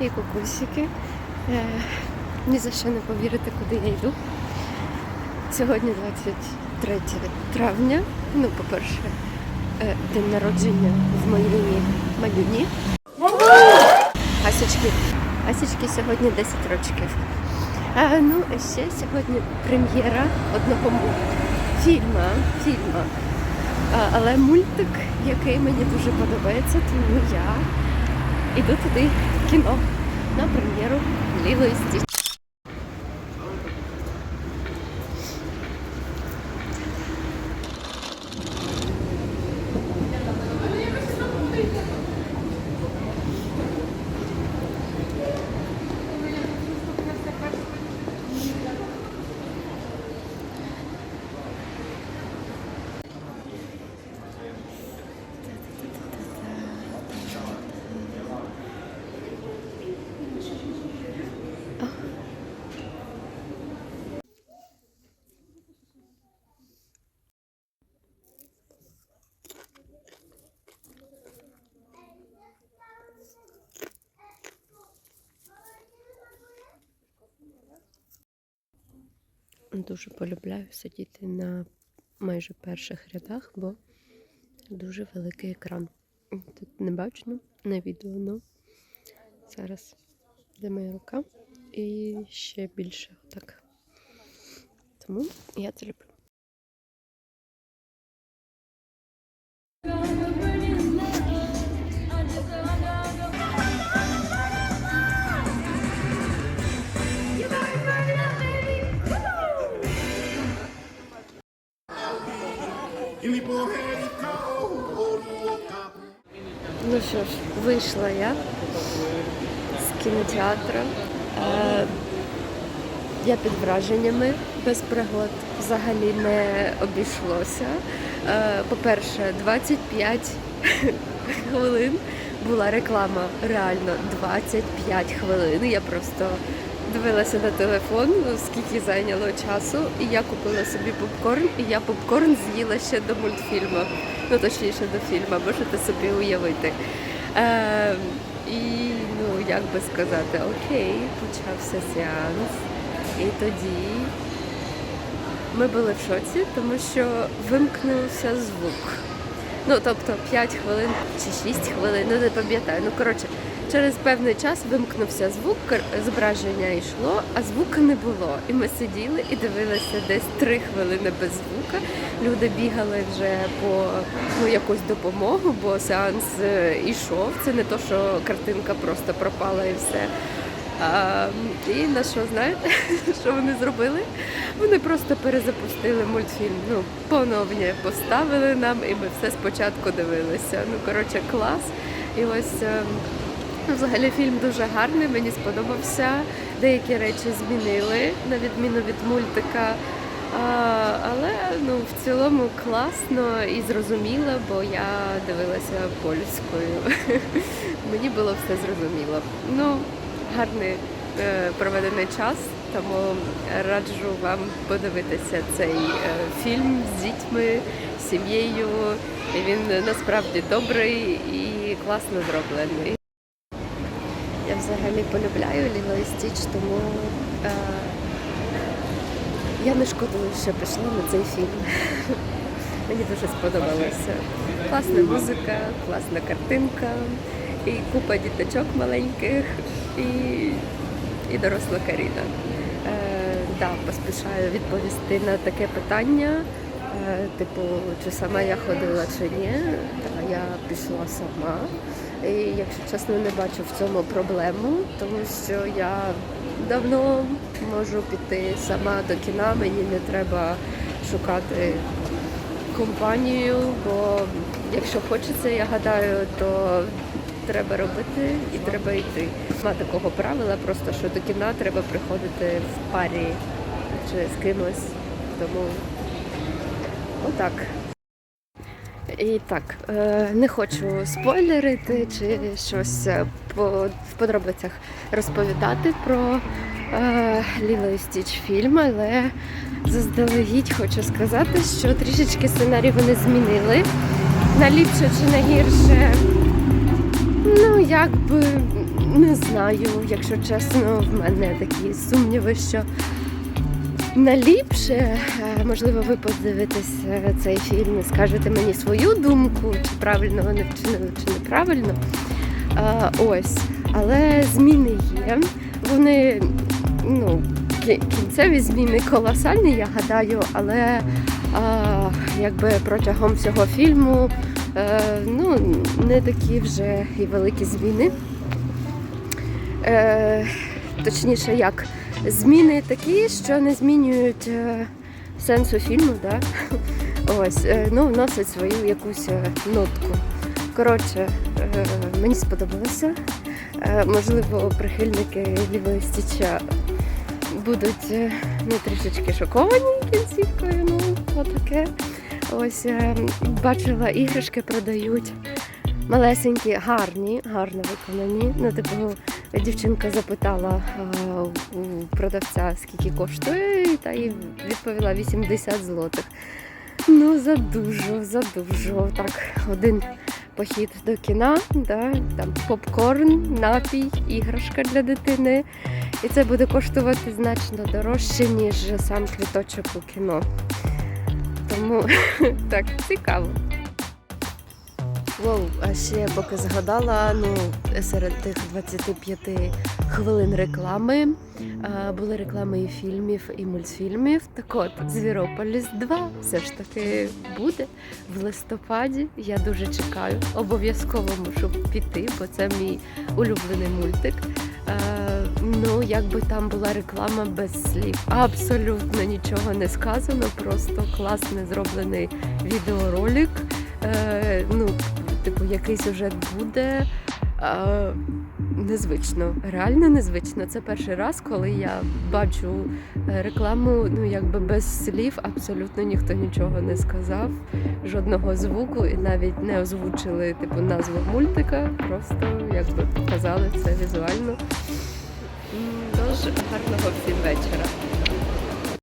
і кукусики. Е, ні за що не повірите, куди я йду. Сьогодні 23 травня. Ну, по-перше, е, день народження в моїй малюні. Асічки. Асічки сьогодні 10 років. А, ну, а ще сьогодні прем'єра одного фільма. фільма. А, але мультик, який мені дуже подобається, тому я іду туди кіно на прем'єру Лілої Стіч. Дуже полюбляю сидіти на майже перших рядах, бо дуже великий екран. Тут не бачно на відео, але зараз де моя рука і ще більше отак. Тому я це люблю. Ну що ж, вийшла я з кінотеатру. Е, я під враженнями без пригод взагалі не обійшлося. Е, по-перше, 25 хвилин була реклама. Реально 25 хвилин. Я просто дивилася на телефон, скільки зайняло часу, і я купила собі попкорн, і я попкорн з'їла ще до мультфільму. Ну, точніше, до фільму, можете собі уявити. Е, і, ну, як би сказати, окей, почався сеанс. І тоді ми були в шоці, тому що вимкнувся звук. Ну, тобто 5 хвилин чи 6 хвилин, ну не пам'ятаю. Ну, коротше, через певний час вимкнувся звук, зображення йшло, а звука не було. І ми сиділи і дивилися десь 3 хвилини без звука. Люди бігали вже по ну, якусь допомогу, бо сеанс е, ішов. Це не то, що картинка просто пропала і все. А, і на що знаєте, що вони зробили? Вони просто перезапустили мультфільм. Ну, поновлення поставили нам, і ми все спочатку дивилися. Ну, коротше, клас. І ось е, ну, взагалі фільм дуже гарний, мені сподобався. Деякі речі змінили, на відміну від мультика. Але ну, в цілому класно і зрозуміло, бо я дивилася польською. Мені було все зрозуміло. Ну, гарний е, проведений час, тому раджу вам подивитися цей е, фільм з дітьми, сім'єю. Він насправді добрий і класно зроблений. Я взагалі полюбляю Ліло Стіч, тому е, я не шкодую, що пішла на цей фільм. Мені дуже сподобалося. Класна музика, класна картинка, і купа діточок маленьких, і, і доросла Каріна. Е, да, поспішаю відповісти на таке питання. Е, типу, чи сама я ходила чи ні. Та я пішла сама. І якщо чесно, не бачу в цьому проблему, тому що я давно можу піти сама до кіна, мені не треба шукати компанію, бо якщо хочеться, я гадаю, то треба робити і треба йти. Нема такого правила, просто що до кіна треба приходити в парі чи з кимось. Тому отак. І так, е, не хочу спойлерити чи щось е, в подробицях розповідати про е, Ліло і Стіч фільм, але заздалегідь хочу сказати, що трішечки сценарій вони змінили. На ліпше чи на гірше. Ну, якби не знаю, якщо чесно, в мене такі сумніви, що наліпше, е, можливо, ви подивитесь е, цей фільм і скажете мені свою думку, чи правильно вони вчинили, чи неправильно. Е, Ось, але зміни є. Вони ну, кінцеві зміни колосальні, я гадаю, але якби протягом всього фільму ну, не такі вже і великі зміни. Точніше, як зміни такі, що не змінюють е, сенсу фільму, да? Ось, е, ну, вносять свою якусь е, нотку. Коротше, мені сподобалося. Можливо, прихильники лівої стіча будуть е, ну, трішечки шоковані кінцівкою. Ну, отаке. Ось бачила, іграшки продають. Малесенькі, гарні, гарно виконані. Ну, типу, дівчинка запитала е, у продавця, скільки коштує, та їй відповіла 80 злотих. Ну, задужо, задужо. Так, один похід до кіна, да, там попкорн, напій, іграшка для дитини. І це буде коштувати значно дорожче, ніж сам квіточок у кіно. Тому так, цікаво. Воу, а ще поки згадала, ну серед тих 25 хвилин реклами були реклами і фільмів, і мультфільмів. Так от, Звірополіс 2 все ж таки буде в листопаді. Я дуже чекаю. Обов'язково мушу піти, бо це мій улюблений мультик. Е, ну, якби там була реклама без слів. Абсолютно нічого не сказано, просто класно зроблений відеоролик. Е, ну, типу, який сюжет буде. Е, незвично, реально незвично. Це перший раз, коли я бачу е, рекламу, ну якби без слів, абсолютно ніхто нічого не сказав, жодного звуку і навіть не озвучили типу назву мультика, просто якби показали це візуально. Тож гарного всім вечора.